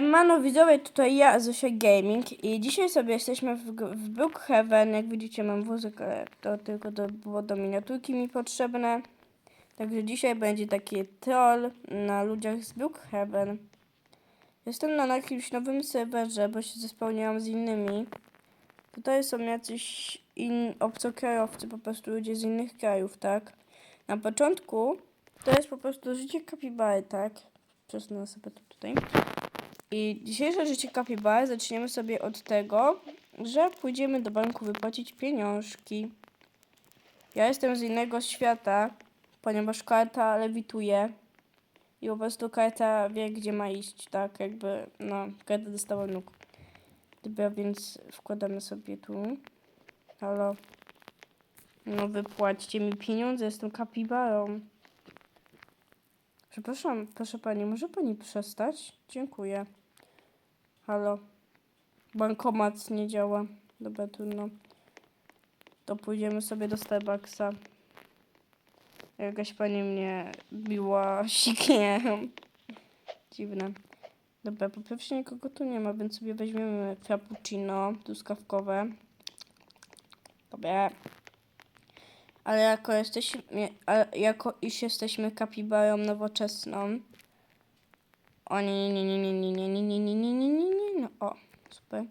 Mano widzowie, tutaj ja, Zosia Gaming i dzisiaj sobie jesteśmy w, w Brookhaven, jak widzicie mam wózek, ale to tylko to było do miniaturki mi potrzebne. Także dzisiaj będzie taki troll na ludziach z Brookhaven. Jestem na jakimś nowym serwerze, bo się zespełniłam z innymi. Tutaj są jacyś in, obcokrajowcy, po prostu ludzie z innych krajów, tak? Na początku to jest po prostu życie kapibary, tak? Przesunę sobie to tutaj. I dzisiejsze życie kapibary zaczniemy sobie od tego, że pójdziemy do banku wypłacić pieniążki. Ja jestem z innego świata, ponieważ karta lewituje i po prostu karta wie, gdzie ma iść, tak? Jakby, no, karta dostała nóg. Dobra, więc wkładamy sobie tu. Halo. No, wypłaćcie mi pieniądze, jestem kapibarą. Przepraszam, proszę pani, może pani przestać? Dziękuję. Halo. Bankomat nie działa. Dobra, trudno. To pójdziemy sobie do Starbucksa. Jakaś pani mnie biła sikiem. Dziwne. Dobra, po pierwsze nikogo tu nie ma, więc sobie weźmiemy frappuccino truskawkowe. Dobra. Ale jako jesteśmy, ale jako iż jesteśmy kapibarą nowoczesną. O nie, nie, nie, nie, nie, nie, nie, nie, nie, nie, nie, nie, nie, no o, super.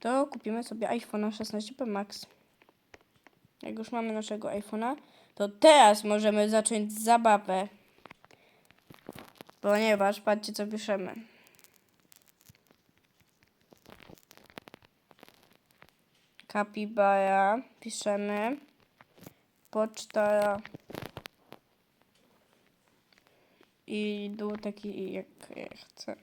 To kupimy sobie iPhone'a 16 Pro Max. Jak już mamy naszego iPhone'a, to teraz możemy zacząć zabawę. Ponieważ patrzcie co piszemy. Kapibara piszemy. Poczta i dół taki jak ja chcę.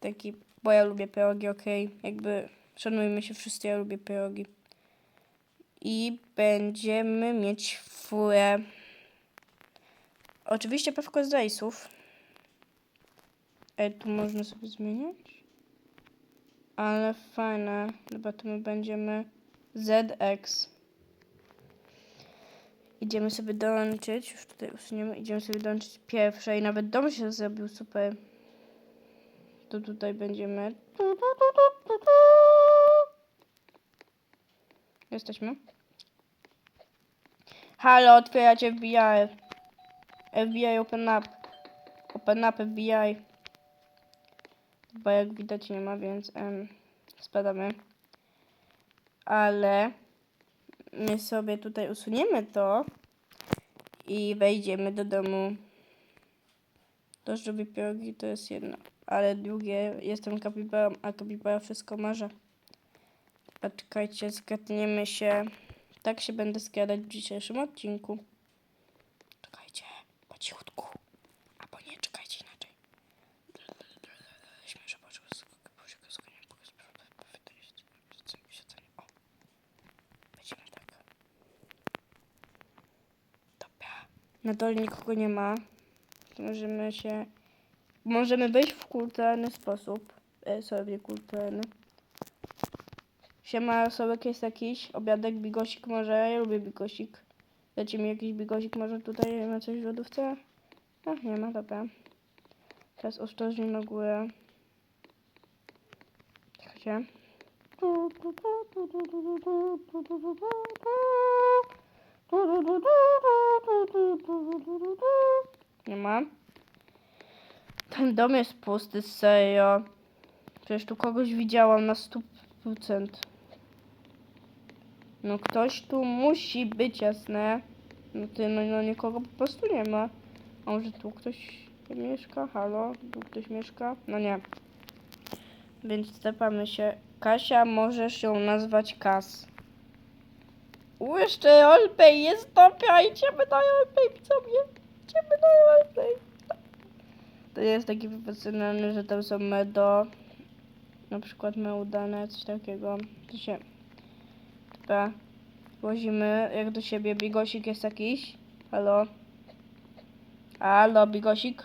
Taki, bo ja lubię pierogi, okej. Jakby szanujmy się wszyscy, ja lubię pierogi. I będziemy mieć furę. Oczywiście pewko z rejsów. Ej, tu można sobie zmieniać? Ale fajne. Chyba to my będziemy ZX. Idziemy sobie dołączyć, już tutaj usuniemy, idziemy sobie dołączyć pierwsze i nawet dom się zrobił super. To tutaj będziemy. Jesteśmy. Halo, otwieracie FBI. FBI open up. Open up FBI. Bo jak widać nie ma, więc spadamy. Ale my sobie tutaj usuniemy to i wejdziemy do domu. To, żeby pierogi to jest jedno, ale drugie, jestem kapibarą, a kapibara wszystko może. A czekajcie, zgadniemy się. Tak się będę skradać w dzisiejszym odcinku. Czekajcie, po cichutku. Albo nie, czekajcie inaczej. Śmieszę, bo O, będziemy tak. Dobra. Na dole nikogo nie ma. Możemy się... Możemy wejść w kulturalny sposób. E, sobie kulturalny. Siema, Sobek jest jakiś. Obiadek, bigosik może. Ja lubię bigosik. Dacie mi jakiś bigosik może tutaj ma coś w lodówce? Ach, nie ma, dobra. Teraz ostrożnie na górę. Czekajcie. Nie ma. Ten dom jest pusty, serio. Przecież tu kogoś widziałam na 100%. No ktoś tu musi być, jasne. No ty, no, no nikogo po prostu nie ma. A może tu ktoś mieszka? Halo? Tu ktoś mieszka? No nie. Więc stepamy się. Kasia, możesz ją nazwać Kas. Jeszcze roleplay jest dobra, idziemy na roleplay, widzowie. Idziemy na roleplay. To jest taki profesjonalny, że tam są medo. Na przykład meudane, coś takiego. To się... Dobra. Łozimy jak do siebie. Bigosik jest jakiś. Halo. Halo, Bigosik.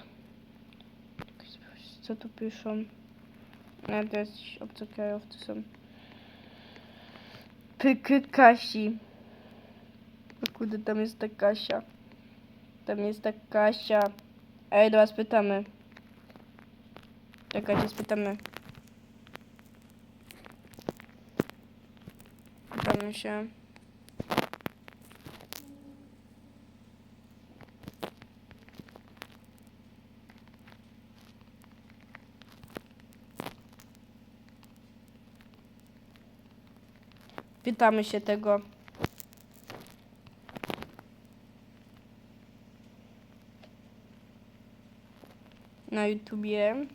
Co tu piszą? Nie, to jacyś obcokrajowcy są. Pyky Kasi. O kurde, tam jest ta Kasia. Tam jest ta Kasia. Ej, do was pytamy. Czekajcie, spytamy. Pytamy się. Pytamy się tego. Na YouTubie.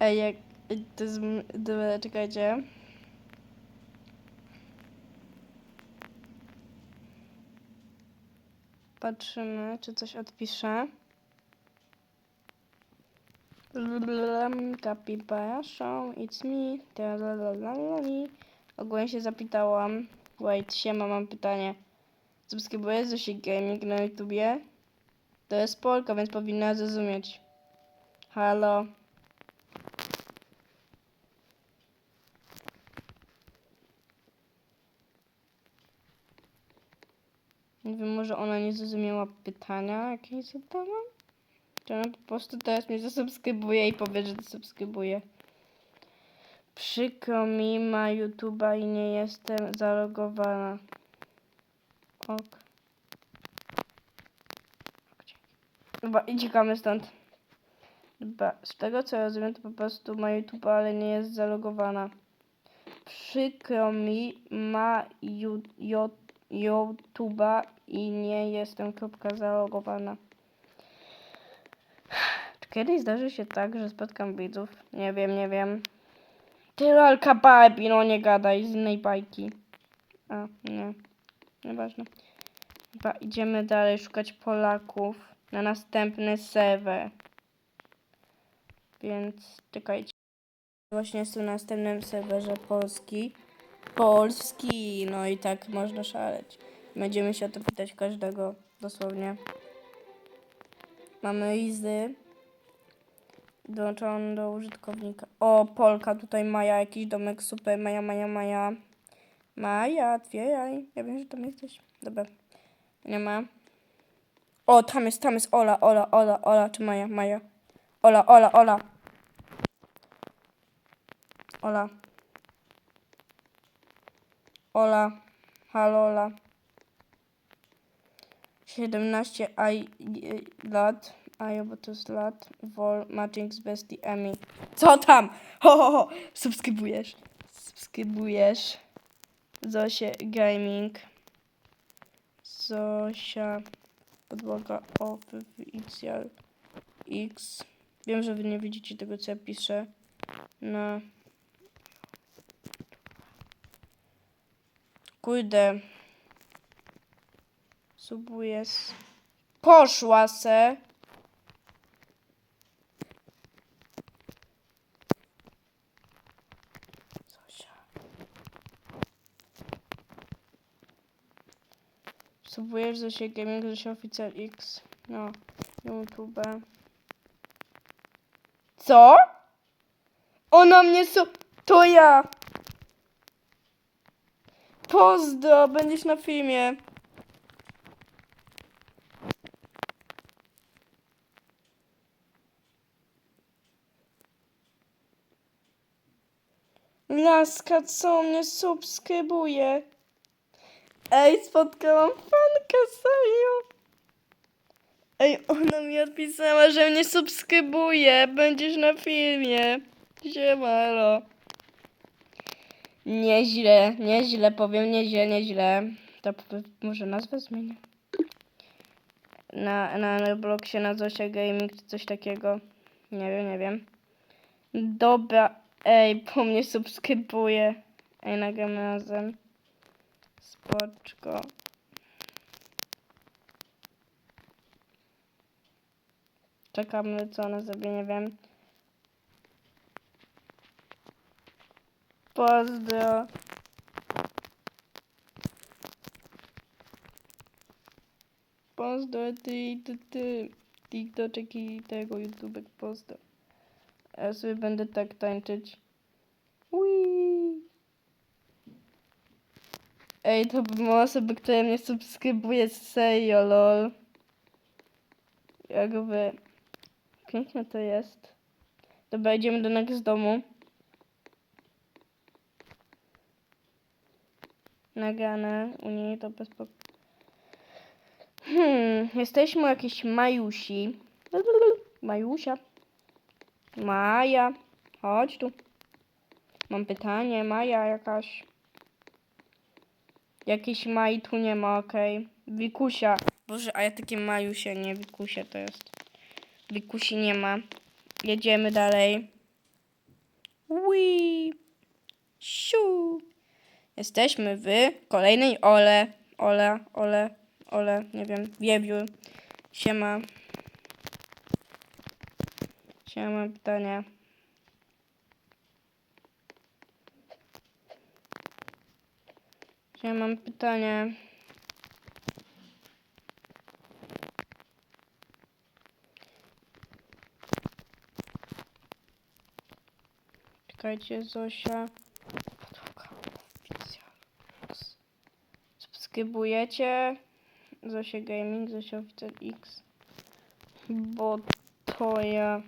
Ej, jak... To jest... Dobra, czekajcie. Patrzymy, czy coś odpisze. Capybara show, it's me. Ogólnie się zapytałam. Wait, siema, mam pytanie. Subskrybujesz Zosi Gaming na YouTubie? To jest Polka, więc powinna zrozumieć. Halo. Nie wiem, może ona nie zrozumiała pytania, jakie zadałam? Czy ona po prostu teraz mnie zasubskrybuje i powie, że zasubskrybuje. Przykro mi, ma YouTube'a i nie jestem zalogowana. Ok. Chyba uciekamy stąd. Chyba z tego co rozumiem, to po prostu ma YouTube'a, ale nie jest zalogowana. Przykro mi, ma YouTube'a i nie jestem kropka zalogowana. Czy kiedyś zdarzy się tak, że spotkam widzów? Nie wiem, nie wiem. Ty lalka Barbie, no nie gadaj z innej bajki. A, nie. Nieważne. Chyba idziemy dalej szukać Polaków na następny serwer. Więc czekajcie. Właśnie jest tu na następnym serwerze Polski. Polski! No i tak można szaleć. Będziemy się o to pytać każdego, dosłownie. Mamy Izy. Dołączoną do użytkownika. O, Polka, tutaj Maja, jakiś domek, super, Maja, Maja, Maja. Maja, otwieraj. Ja wiem, że tam jesteś. Dobra. Nie ma. O, tam jest, tam jest Ola, Ola, Ola, Ola, czy Maja, Maja. Ola, Ola, Ola. Ola. Ola. Halo, Ola. 17 aj, lat. A bo to jest lat. Matching z bestii Emi. Co tam? Ho, ho, ho. Subskrybujesz. Subskrybujesz. Zosie Gaming. Zosia. Podłoga oficjal X. Wiem, że wy nie widzicie tego, co ja piszę. Na. Kurde. Subuję. Poszła se. Zosia. Subujesz Zosia Gaming, Zosia Oficjal X. No, YouTube. Co? Ona mnie su... To ja! Pozdro, będziesz na filmie. Laska, co mnie subskrybuje? Ej, spotkałam fankę, serio. Ej, ona mi odpisała, że mnie subskrybuje. Będziesz na filmie. Siemalo. Nieźle, nieźle, powiem nieźle, nieźle. To może nazwę zmienię. Na, na Robloxie na Zosia Gaming czy coś takiego. Nie wiem, nie wiem. Dobra, ej, po mnie subskrybuje. Ej, nagramy razem. Spoczko. Czekamy, co ona zrobi, nie wiem. Pozdro. Pozdro, ty, ty, ty. TikToczek i tego YouTubek, pozdro. Ja sobie będę tak tańczyć. Ui. Ej, to ma osoby, które mnie subskrybuje, serio, lol. Jakby... Piękne to jest. Dobra, idziemy do next domu. Nagrane u niej to bez Hmm, jesteśmy u jakiejś Majusi. Majusia. Maja. Chodź tu. Mam pytanie, Maja jakaś. Jakiejś Mai tu nie ma, okej. Wikusia. Boże, a ja takie Majusie, nie Wikusie to jest. Wikusi nie ma. Jedziemy dalej. Ui. Siu. Jesteśmy w kolejnej Ole. Ole, Ole, Ole, nie wiem, Wiewiór. Siema. Siema, pytanie. Ja mam pytanie. Czekajcie, Zosia. Subskrybujecie Zosia Gaming, Zosia Oficjal X. Bo to ja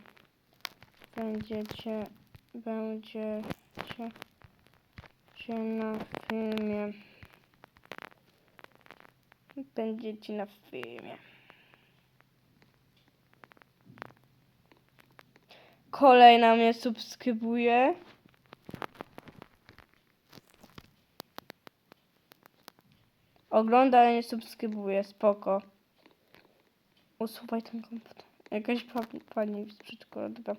będziecie, będziecie się na filmie. Będziecie na filmie. Kolejna mnie subskrybuje. Ogląda, ale nie subskrybuje. Spoko. Usuwaj ten komputer. Jakaś pa pani z przedszkola. Dobra.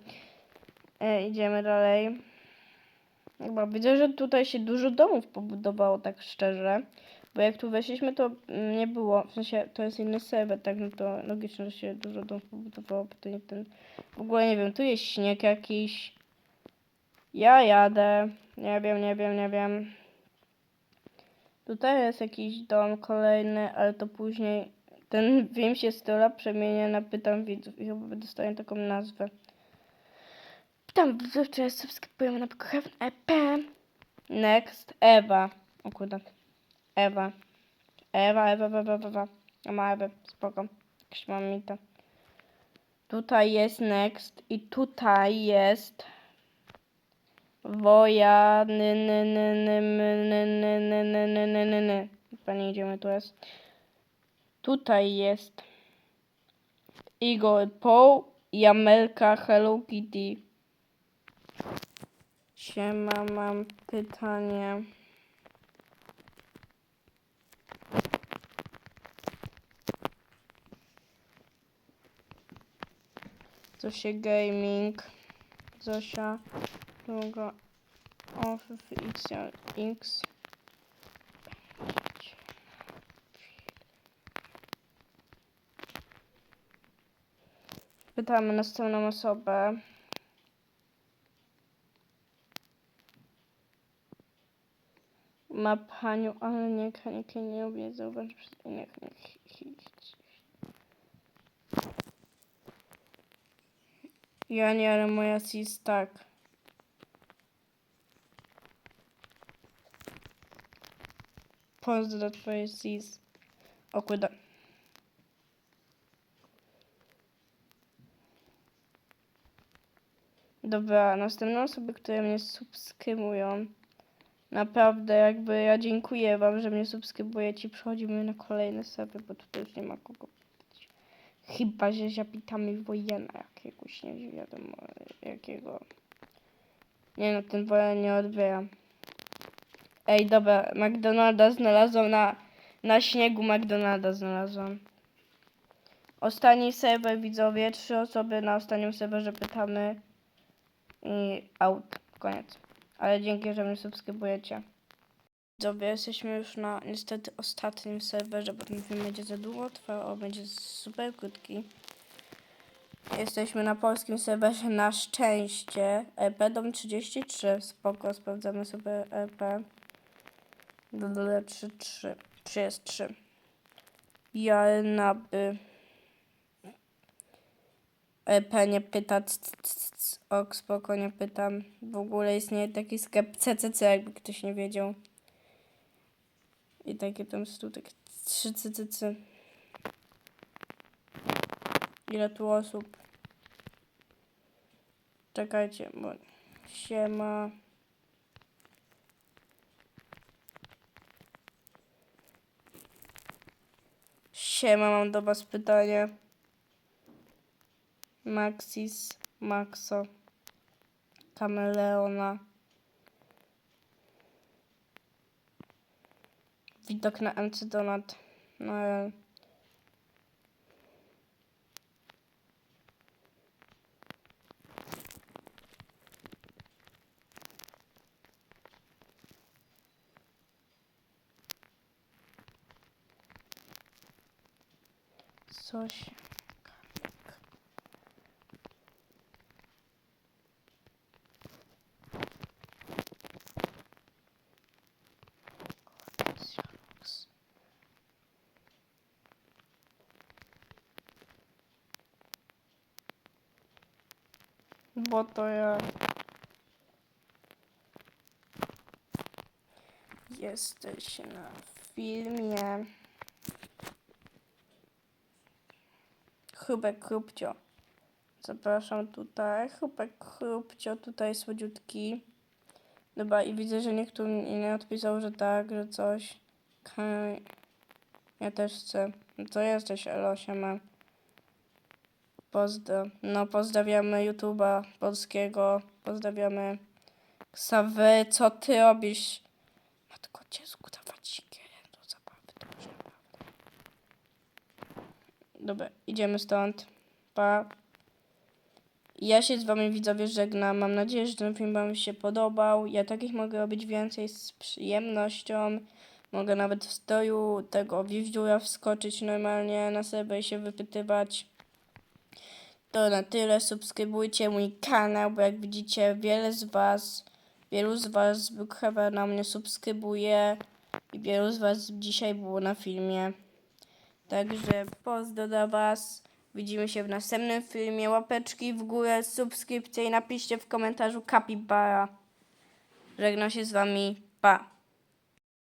E, idziemy dalej. Chyba widzę, że tutaj się dużo domów pobudowało, tak szczerze. Bo jak tu weszliśmy, to nie było. W sensie to jest inny serwer, tak? No to logiczne, że się dużo domów pobudowało, nie ten. W ogóle nie wiem, tu jest śnieg jakiś. Ja jadę. Nie wiem, nie wiem, nie wiem. Tutaj jest jakiś dom kolejny, ale to później ten wiem się stola przemienię na pytam widzów i chyba dostaję taką nazwę. Pytam widzów, czy subskrybują na Heaven EP. Next, Ewa. O kurde. Ewa. Ewa, Ewa, Ewa, Ewa, Ewa. Ja ma Ewę, spoko. Jakaś mam mi to. Tutaj jest next i tutaj jest Woja, ny, ny, ny, ny, nie idziemy, tu jest. Tutaj jest Igor Paul i Amelka Hello Kitty. Siema, mam pytanie. Zosia Gaming. Zosia. Długo. Oficjal X. Pytamy następną osobę. Ma panią, ale nie, nie, nie lubię zauważyć przez innych. Nie, ja nie, ale moja sis tak. Pozdro twoje sis. O kurde. Dobra, następne osoby, które mnie subskrybują. Naprawdę, jakby ja dziękuję wam, że mnie subskrybujecie. Przechodzimy na kolejne serwer, bo tutaj już nie ma kogo. Chyba, że zapitamy wojena jakiegoś, nie wiadomo jakiego. Nie no, ten wojen nie odbiera. Ej, dobra, McDonalda znalazłam na, na śniegu McDonalda znalazłam. Ostatni serwer, widzowie, trzy osoby na ostatnim serwerze pytamy i out, koniec. Ale dzięki, że mnie subskrybujecie. Widzowie, jesteśmy już na niestety ostatnim serwerze, bo ten film będzie za długo trwał, będzie super krótki. Jesteśmy na polskim serwerze na szczęście. EP dom 33, spoko, sprawdzamy sobie EP. Dodole 3, 3, 3 jest 3. Jalnaby. EP nie pyta, c, c. ok, spoko, nie pytam. W ogóle istnieje taki sklep CCC, jakby ktoś nie wiedział. I takie tam są takie trzy cycycy. Ile tu osób? Czekajcie, bo siema. Siema, mam do was pytanie. Maxis, Maxo, Kameleona. Widok na MC Donat. No, coś. Bo to ja. Jesteś na filmie. Chybek chrupcio. Zapraszam tutaj. Chybek chrupcio, tutaj słodziutki. Dobra, i widzę, że nikt tu nie odpisał, że tak, że coś. Ja też chcę. To jesteś, Elo, siema. Pozdro. No, pozdrawiamy YouTube'a polskiego. Pozdrawiamy Ksawy. Co ty robisz? Matko, cię zgudawać sikierem do zabawy. To już naprawdę. Dobra, idziemy stąd. Pa. Ja się z wami widzowie żegnam. Mam nadzieję, że ten film wam się podobał. Ja takich mogę robić więcej z przyjemnością. Mogę nawet w stroju tego wieździura wskoczyć normalnie na serwer i się wypytywać. To na tyle. Subskrybujcie mój kanał, bo jak widzicie, wiele z was, wielu z was z Brookhavena mnie subskrybuje i wielu z was dzisiaj było na filmie. Także pozdro dla was. Widzimy się w następnym filmie. Łapeczki w górę, subskrypcje i napiszcie w komentarzu kapibara. Żegnam się z wami. Pa.